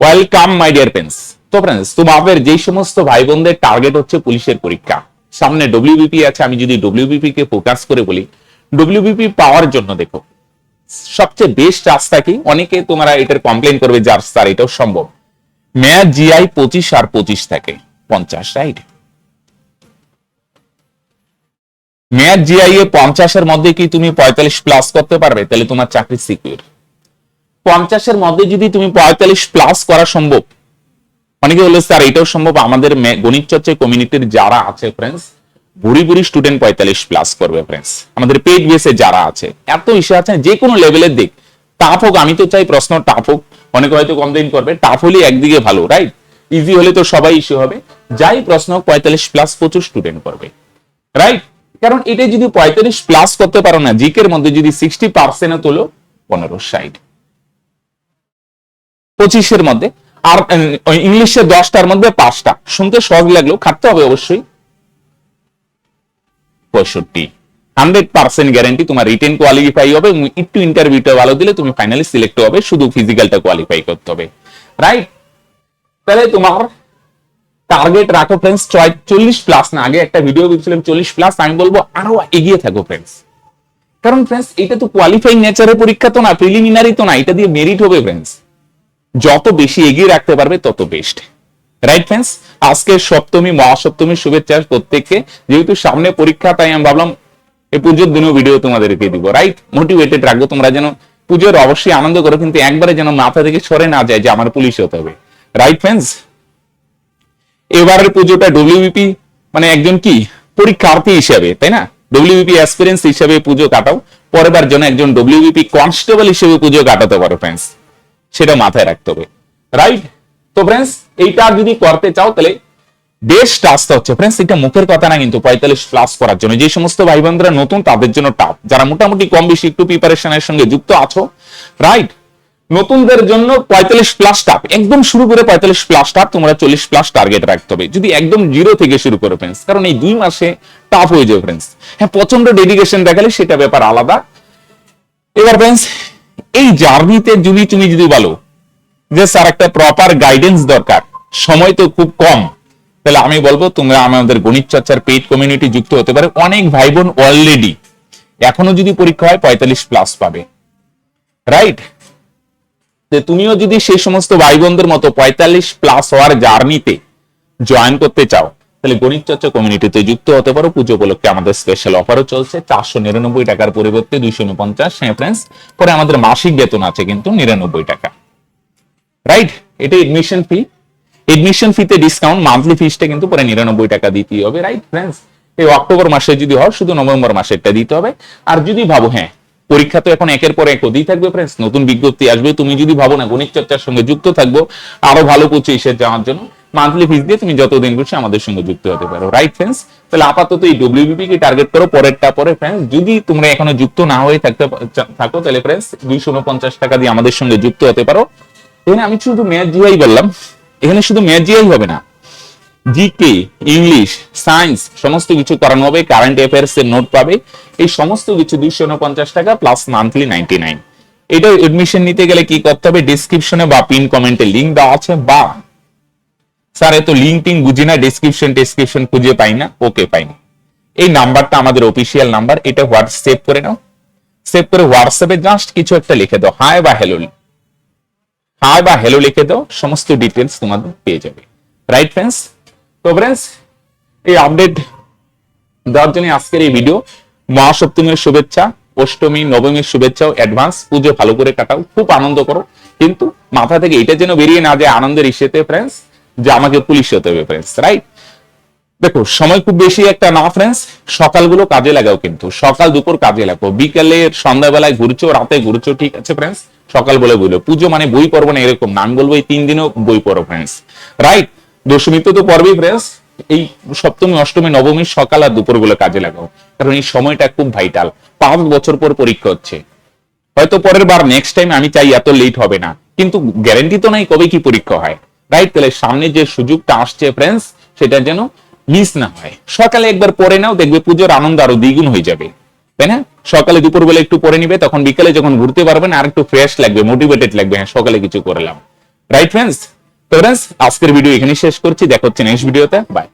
Welcome my dear friends তো friends তোমাদের যেই সমস্ত ভাই বোনদের টার্গেট হচ্ছে পুলিশের পরীক্ষা, সামনে ডব্লিউবিপি আছে, আমি যদি ডব্লিউবিপি কে ফোকাস করে বলি ডব্লিউবিপি পাওয়ার জন্য দেখো, সবচেয়ে বেস্ট রাস্তা কি? অনেকে তোমরা এটার কমপ্লেন করবে যে, আর স্যার এটাও সম্ভব। ম্যাথ জিআই পঁচিশ আর পঁচিশ থাকে, পঞ্চাশ রাইট ম্যাথ জিআই এ পঞ্চাশের মধ্যে কি তুমি পঁয়তাল্লিশ প্লাস করতে পারবে? তাহলে তোমার চাকরি সিকিউর পঞ্চাশের মধ্যে যদি তুমি পঁয়তাল্লিশ প্লাস করা সম্ভব। অনেকে বলে, স্যার, এটাও সম্ভব। আমাদের গণিত চর্চা কমিউনিটির যারা আছে ফ্রেন্ডস বুড়ি বুড়ি স্টুডেন্ট পঁয়তাল্লিশ প্লাস করবে ফ্রেন্ডস আমাদের পেড বেসে যারা আছে, এত ইস্যু আছে, যে কোনো লেভেলের দিক। টাফ হোক, আমি তো চাই প্রশ্ন টাফ হোক। অনেকে হয়তো কমপ্লেন করবে টাফ হলে একদিকে ভালো রাইট ইজি হলে তো সবাই ইস্যু হবে। যাই প্রশ্ন পঁয়তাল্লিশ প্লাস প্রচুর স্টুডেন্ট করবে রাইট কারণ এটা যদি পঁয়তাল্লিশ প্লাস করতে পারো না, জিকের মধ্যে যদি সিক্সটি পার্সেন্ট তোলো, পনেরো ষাট। পঁচিশের মধ্যে, আর ইংলিশে দশটার মধ্যে পাঁচটা। শুনতে সহজ লাগল খাটতে হবে অবশ্যই। পঁয়ষট্টি। হান্ড্রেড পার্সেন্ট গ্যারান্টি তোমার রিটেন কোয়ালিফাই হবে একটু ইন্টারভিউটা ভালো দিলে তুমি ফাইনালি সিলেক্ট হবে, শুধু ফিজিক্যালটা কোয়ালিফাই করতে হবে। রাইট তাহলে তোমার টার্গেট রাখো ফ্রেন্ডস ছয়, চল্লিশ প্লাস না, আগে একটা ভিডিও দিয়েছিলাম, চল্লিশ প্লাস আমি বলব আরও এগিয়ে থাকো ফ্রেন্ডস কারণ ফ্রেন্ডস এটা তো কোয়ালিফাইং নেচারের পরীক্ষা তো না প্রিলিমিনারি তো না, এটা দিয়ে মেরিট হবে ফ্রেন্ডস যত বেশি এগিয়ে রাখতে পারবে তত বেস্ট রাইট ফ্রেন্ডস আজকে সপ্তমী মহাসপ্তমীর শুভেচ্ছা প্রত্যেককে। যেহেতু সামনে পরীক্ষা, তাই আমি ভাবলাম এই পুজোর দিনও ভিডিও তোমাদেরকে দিব রাইট মোটিভেটেড রাখব তোমরা যেন পুজোর অবশ্যই আনন্দ করো, কিন্তু একবারে যেন মাথা থেকে সরে না যায় যে আমার পুলিশ হতে হবে। রাইট ফ্রেন্ডস এবারের পুজোটা ডব্লিউবিপি মানে একজন কি? পরীক্ষার্থী হিসেবে, তাই না? ডব্লিউবিপি এক্সপিরিয়েন্স হিসেবে পুজো কাটাও পরের বার যেন একজন ডব্লিউবিপি কনস্টেবল হিসেবে পুজো কাটাতে পারো ফ্রেন্ডস সেটা মাথায় রাখতে হবে। রাইট তো ফ্রেন্ডস এইটা যদি করতে চাও, তাহলে বেস্ট রাস্তা হচ্ছে। ফ্রেন্ডস এটা মুখের কথা না, কিন্তু পঁয়তাল্লিশ প্লাস করার জন্য। যে সমস্ত ভাই বোনরা নতুন, তাদের জন্য টাফ যারা মোটামুটি কম বেশি একটু প্রিপারেশনের সঙ্গে যুক্ত আছো রাইট নতুনদের জন্য পঁয়তাল্লিশ প্লাস টাপ একদম শুরু করে পঁয়তাল্লিশ প্লাস টাপ তোমরা চল্লিশ প্লাস টার্গেট রাখতে হবে। যদি একদম জিরো থেকে শুরু করো ফ্রেন্ডস কারণ এই দুই মাসে টাফ হয়ে যাবে ফ্রেন্ডস হ্যাঁ প্রচণ্ড ডেডিকেশন দেখালে সেটা ব্যাপার আলাদা। এবার ফ্রেন্ডস এই জার্নিতে যদি তুমি যদি বলো যে, স্যার, একটা প্রপার গাইডেন্স দরকার। সময় তো খুব কম। তাহলে আমি বলব, তোমরা আমাদের গণিত চর্চার পেইড কমিউনিটি যুক্ত হতে পারে। অনেক ভাই বোন অলরেডি এখনও যদি পরীক্ষা হয়, পঁয়তাল্লিশ প্লাস পাবে। রাইট তুমিও যদি সেই সমস্ত ভাই বোনদের মতো পঁয়তাল্লিশ প্লাস হওয়ার জার্নিতে জয়েন করতে চাও তাহলে গণিত চর্চা কমিউনিটিতে যুক্ত হতে পারো। পুজো উপলক্ষে আমাদের স্পেশাল অফারও চলছে। চারশো নিরানব্বই টাকার পরিবর্তে দুইশো উনপঞ্চাশ। হ্যাঁ ফ্রেন্ডস পরে আমাদের মাসিক বেতন আছে কিন্তু নিরানব্বই টাকা। রাইট এটা এডমিশন ফি এডমিশন ফিতে ডিসকাউন্ট মান্থলি ফিসটা কিন্তু পরে নিরানব্বই টাকা দিতে হবে। রাইট ফ্রেন্ডস এই অক্টোবর মাসে যদি হয়, শুধু নভেম্বর মাসেরটা দিতে হবে। আর যদি ভাবো হ্যাঁ পরীক্ষা তো এখন একের পর এক হতেই থাকবে ফ্রেন্ডস নতুন বিজ্ঞপ্তি আসবে। তুমি যদি ভাবো না গণিত চর্চার সঙ্গে যুক্ত থাকব, আরও ভালো পঁচিশে যাওয়ার জন্য মান্থলি ফিস দিয়ে তুমি যতদিন খুশি আমাদের সঙ্গে যুক্ত হতে পারো। রাইট ফ্রেন্ডস তাহলে আপাতত এই ডব্লিউবিপি কে টার্গেট করো, পরেরটা পরে ফ্রেন্ডস যদি তোমরা এখনও যুক্ত না হয়ে থাকতে থাকো, তাহলে ফ্রেন্ডস দুইশো উনপঞ্চাশ টাকা দিয়ে আমাদের সঙ্গে যুক্ত হতে পারো। এখানে আমি শুধু ম্যাথ জিআই বললাম। এখানে শুধু ম্যাথ জিআই হবে না। জিকে ইংলিশ সায়েন্স সমস্ত কিছু করানো হবে কারেন্ট অ্যাফেয়ার্স এর নোট পাবে। এই সমস্ত কিছু দুইশো উনপঞ্চাশ টাকা প্লাস মান্থলি নাইনটি নাইন এটা এডমিশন নিতে গেলে কি করতে হবে? ডিসক্রিপশনে বা পিন কমেন্টে লিঙ্ক দেওয়া আছে বা স্যার, এত লিঙ্ক টিং বুঝি না ডিসক্রিপশন ডিসক্রিপশন খুঁজে পাই না, ওকে পাই না। এই নাম্বারটা আমাদের অফিসিয়াল নাম্বার, এটা হোয়াটসঅ্যাপ করে নাও। সেভ করে হোয়াটসঅ্যাপে জাস্ট কিছু একটা লিখে দাও হাই বা হ্যালো হাই বা হ্যালো লিখে দাও, সমস্ত ডিটেলস তোমাদের পেয়ে যাবে। রাইট ফ্রেন্ডস তো ফ্রেন্ডস এই আপডেট দেওয়ার জন্য আজকের এই ভিডিও মহাসপ্তমীর শুভেচ্ছা, অষ্টমী, নবমীর শুভেচ্ছাও অ্যাডভান্স পুজো ভালো করে কাটাও, খুব আনন্দ করো। কিন্তু মাথা থেকে এটা যেন বেরিয়ে না যায় আনন্দের ইস্যেতে ফ্রেন্ডস যে আমাকে পুলিশ হতে হবে ফ্রেন্ডস রাইট দেখো, সময় খুব বেশি একটা না ফ্রেন্ডস সকালগুলো কাজে লাগাও কিন্তু। সকাল দুপুর কাজে লাগাও বিকালে, সন্ধ্যাবেলায় ঘুরছো, রাতে ঘুরছো, ঠিক আছে ফ্রেন্ডস সকাল বলে বলল পুজো মানে বই পড়ব না, এরকম না। বলব এই তিন দিনও বই পড়ো ফ্রেন্ডস রাইট দশমীতে তো পড়বেই ফ্রেন্ডস এই সপ্তমী, অষ্টমী, নবমী সকাল আর দুপুরগুলো কাজে লাগাও। কারণ এই সময়টা খুব ভাইটাল পাঁচ বছর পর পরীক্ষা হচ্ছে। হয়তো পরের বার নেক্সট টাইম আমি চাই এত লেট হবে না। কিন্তু গ্যারেন্টি তো নাই কবে কি পরীক্ষা হয়। রাইট তাহলে সামনে যে সুযোগটা আসছে ফ্রেন্ডস সেটা যেন মিস না হয়। সকালে একবার পরে নাও, দেখবে পুজোর আনন্দ আরও দ্বিগুণ হয়ে যাবে। তাই না? সকালে দুপুর বেলা একটু পরে নিবে, তখন বিকালে যখন ঘুরতে পারবেন আর একটু ফ্রেশ লাগবে মোটিভেটেড লাগবে। হ্যাঁ সকালে কিছু করলাম। রাইট ফ্রেন্ডস তো ফ্রেন্ডস আজকের ভিডিও এখানে শেষ করছি। দেখা হচ্ছে নেক্সট ভিডিওতে বাই